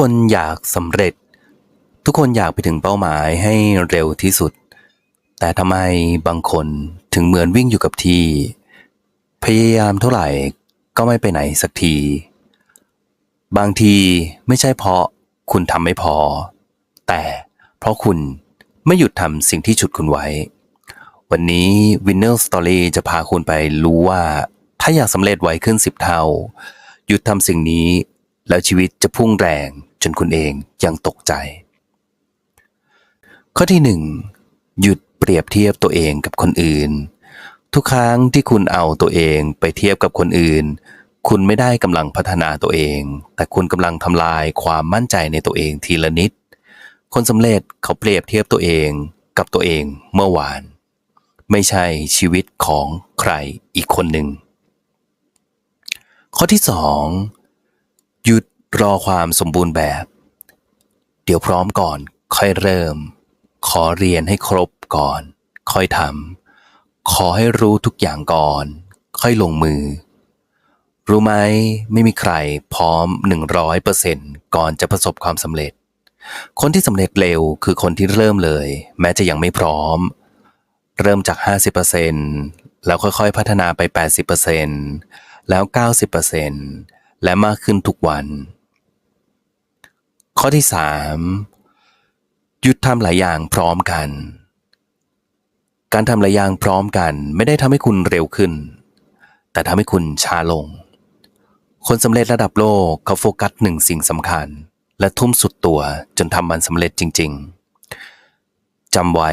คนอยากสำเร็จ ทุกคนอยากไปถึงเป้าหมายให้เร็วที่สุด แต่ทำไมบางคนถึงเหมือนวิ่งอยู่กับที่ พยายามเท่าไหร่ก็ไม่ไปไหนสักที บางทีไม่ใช่เพราะคุณทำไม่พอ แต่เพราะคุณไม่หยุดทำสิ่งที่ฉุดคุณไว้ วันนี้ Winner Story จะพาคุณไปรู้ว่า ถ้าอยากสำเร็จไวขึ้น10เท่า หยุดทำสิ่งนี้ แล้วชีวิตจะพุ่งแรงจนคุณเองยังตกใจ ข้อที่หนึ่งหยุดเปรียบเทียบตัวเองกับคนอื่น ทุกครั้งที่คุณเอาตัวเองไปเทียบกับคนอื่น คุณไม่ได้กำลังพัฒนาตัวเอง แต่คุณกำลังทำลายความมั่นใจในตัวเองทีละนิด คนสำเร็จเขาเปรียบเทียบตัวเองกับตัวเองเมื่อวาน ไม่ใช่ชีวิตของใครอีกคนหนึ่งข้อที่สอง รอความสมบูรณ์แบบ เดี๋ยวพร้อมก่อนค่อยเริ่ม ขอเรียนให้ครบก่อน ค่อยทำขอให้รู้ทุกอย่างก่อน ค่อยลงมือ รู้ไหมไม่มีใครพร้อม 100%ก่อนจะประสบความสำเร็จ คนที่สำเร็จเร็วคือคนที่เริ่มเลย แม้จะยังไม่พร้อม เริ่มจาก 50%แล้วค่อยๆ พัฒนาไป 80%แล้ว 90%และมากขึ้นทุกวัน ข้อที่3หยุดทำหลายอย่างพร้อมกัน การทำหลายอย่างพร้อมกัน ไม่ได้ทำให้คุณเร็วขึ้น แต่ทำให้คุณช้าลง คนสำเร็จระดับโลกเขาโฟกัสหนึ่งสิ่งสำคัญ และทุ่มสุดตัวจนทำมันสำเร็จจริง ๆจำไว้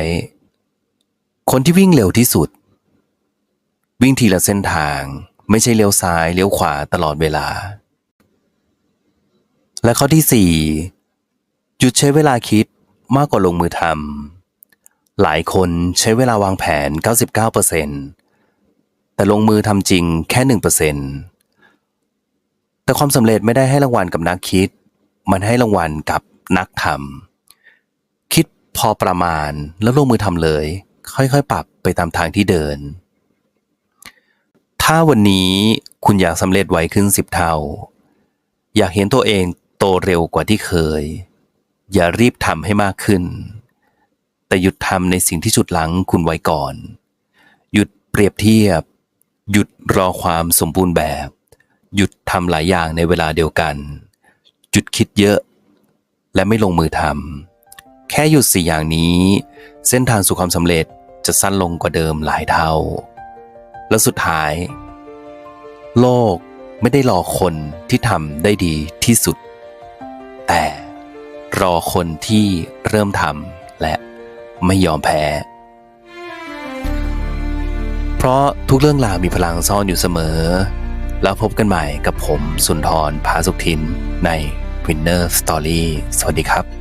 คนที่วิ่งเร็วที่สุด วิ่งทีละเส้นทาง ไม่ใช่เลี้ยวซ้ายเลี้ยวขวาตลอดเวลา และข้อที่สี่หยุดใช้เวลาคิดมากกว่าลงมือทำหลายคนใช้เวลาวางแผน 99%แต่ลงมือทำจริงแค่ 1%แต่ความสำเร็จไม่ได้ให้รางวัลกับนักคิด มันให้รางวัลกับนักทำคิดพอประมาณแล้วลงมือทำเลย ค่อยๆ ปรับไปตามทางที่เดิน ถ้าวันนี้คุณอยากสำเร็จไวขึ้นสิบเท่า อยากเห็นตัวเอง โตเร็วกว่าที่เคย อย่ารีบทำให้มากขึ้น แต่หยุดทำในสิ่งที่จุดหลังคุณไว้ก่อน หยุดเปรียบเทียบ หยุดรอความสมบูรณ์แบบ หยุดทำหลายอย่างในเวลาเดียวกัน หยุดคิดเยอะ และไม่ลงมือทำแค่หยุดสี่อย่างนี้ เส้นทางสู่ความสำเร็จจะสั้นลงกว่าเดิมหลายเท่า แล้วสุดท้าย โลกไม่ได้รอคนที่ทำได้ดีที่สุด รอคนที่เริ่มทำและไม่ยอมแพ้ เพราะทุกเรื่องราวมีพลังซ่อนอยู่เสมอ แล้วพบกันใหม่กับผมสุนทรพาสุขทินใน Winner Story สวัสดีครับ